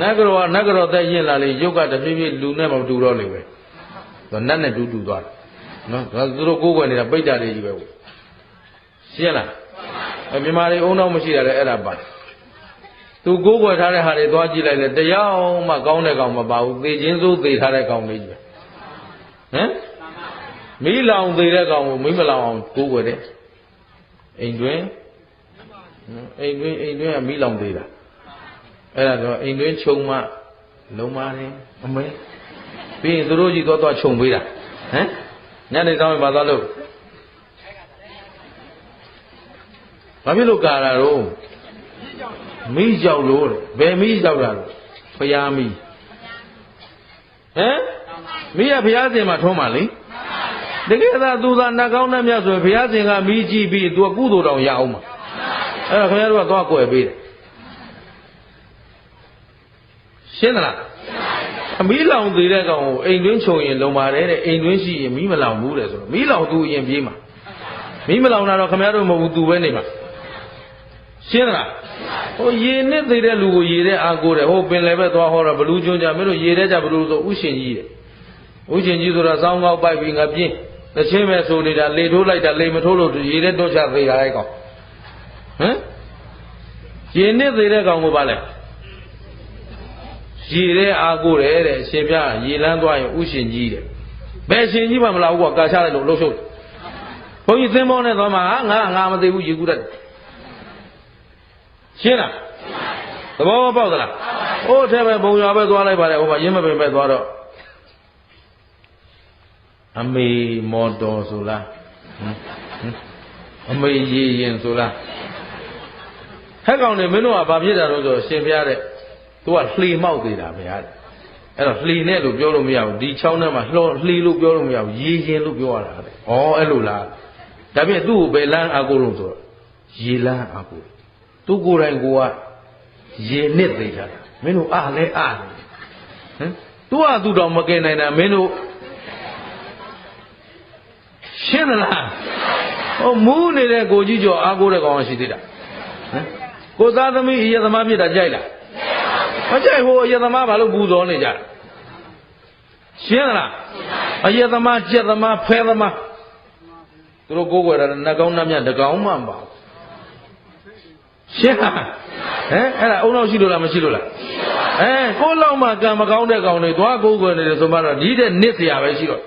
နတ်ကရောနတ်ကရောသက်ရင်လာလေရုပ်ကတဖြည်းဖြည်းလူနဲ့မတူတော့လေပဲသူနတ်နဲ့တူတူသွားတယ်နော်ဒါသူတို့ကိုယ်ွယ်နေတာပိတ်တာတွေကြီးပဲရှင်းလားအမြမာတွေအုံတော့မရှိတာလေအဲ့ဒါပါသူကိုယ်ွယ်ထားတဲ့ဟာတွေသွားကြည့်လိုက်လေတရားမှကောင်းတဲ့ကောင်မပါဘူးသေခြင်းစိုးသေထားတဲ့ကောင်လေးကြီးပဲဟမ်မီးလောင်သေးတဲ့ကောင်ကိုမီးမလောင်အောင်ကိုယ်ွယ်တဲ့အိမ်တွင်အိမ်တွင်အိမ်တွင်ကမီးလောင်သေးတာ အဲ့ဒါတော့အိမ်တွင်ခြုံမှလုံးပါတယ်အမေပြီးရင်သူတို့ကြီးသွားသွားခြုံပေးတာဟမ်ညနေဆောင်ရင်ဘာသွားလို့ဘာဖြစ်လို့ကာတာတော့မီးကြောက်လို့တဲ့ဘယ်မီးကြောက်တာလို့ဖျားမီးဟမ်မီးကဖျားစင်မှာထုံးပါလေတကယ်သာသူသာနှကောင်းတဲ့မြတ်ဆိုရင်ဘုရားရှင်ကမီးကြည့်ပြီးသူကကုသိုလ်တောင်ရအောင်မှာအဲ့ဒါခင်ဗျားတို့ကသွားကွယ်ပေးတယ် ရှင်းသလားအမီးလောင်သေးတဲ့ကောင်ကိုအိမ်တွင်းခြုံရင်လုံပါတယ်တဲ့အိမ်တွင်းရှိရင်မီးမလောင်ဘူးတဲ့ဆိုတော့မီးလောင်သူအရင်ပြေးမှာမီးမလောင်တာတော့ခင်ဗျားတို့မဟုတ်ဘူးသူပဲနေမှာရှင်းသလားဟိုရေနဲ့သေးတဲ့လူကိုရေတဲ့အာကိုတဲ့ဟိုပင်လည်းပဲသွားဟောတော့ဘလူးကျွန်းကြမင်းတို့ရေတဲ့ကြဘလူးဆိုဥရှင်ကြီးတဲ့ဥရှင်ကြီးဆိုတာစောင်းကောက်ပိုက်ပြီးငါပြင်းတစ်ချင်းပဲဆိုနေတာလေထိုးလိုက်တာလေမထိုးလို့ရေနဲ့တွတ်ချသေးတာအဲ့ကောင်ဟမ်ရေနဲ့သေးတဲ့ကောင်ကိုပါလဲ ရေတဲ့အာကိုတယ်တဲ့အရှင်ပြရေလန်းသွားရင်ဥရှင်ကြီးတဲ့ဘယ်ရှင်ကြီးမှမလာဘူးကွာကာချလိုက်လို့လှုပ်ရှုပ်တယ်ဘုန်းကြီးသင်္ဘောနဲ့သွားမှာငါငါမသိဘူးရေကူးတတ်တယ်ရှင်းလားသဘောပေါက်သလားဟိုထဲပဲဘုံရွာပဲသွားလိုက်ပါတယ်ဟိုမှာရင်းမပင်ပဲသွားတော့အမေမော်တော်ဆိုလားဟမ်ဟမ်အမေရေရင်ဆိုလားဟက်ကောင်နေမင်းတို့ကဘာဖြစ်တာလို့ဆိုတော့ရှင်ဖျားတဲ့ သူကလှေမောက်သေးတာဗျာအဲ့တော့လှေနဲ့လို့ပြောလို့မရဘူးဒီချောင်းထဲမှာလှောလှေလို့ပြောလို့မရဘူးရေရင်လို့ပြောရတာတဲ့ဩအဲ့လိုလားဒါဖြင့်သူ့ကိုဘယ်လန်းအကူလို့ဆိုတော့ရေလန်းအကူသူကိုယ်တိုင်ကိုကရေနစ်သေးတာမင်းတို့အားလဲအားလဲဟမ်သူကသူတော်မကင်နိုင်တာမင်းတို့ရှင်းသလားဟိုမူးနေတဲ့ကိုကြီးကျော်အားကိုးတဲ့ကောင်ရှိသေးတာဟမ်ကိုသားသမီးအယသမားဖြစ်တာကြိုက်လား မကြိုက်ဟိုအယသမားဘာလို့ပူဇော်နေကြလဲရှင်းလားအယသမားကြက်သမားဖဲသမားသူတို့ကိုယ်ွယ်တာနှကောင်းနှမြတကောင်းမှမပါရှင်းလားဟမ်အဲ့ဒါအုံနောက်ရှိလို့လားမရှိလို့လားမရှိပါဘူးအဲကိုယ်လောက်မှကံမကောင်းတဲ့ကောင်တွေသွားကိုယ်ွယ်နေတယ်ဆိုမှတော့ဒီတဲ့နစ်စရာပဲရှိတော့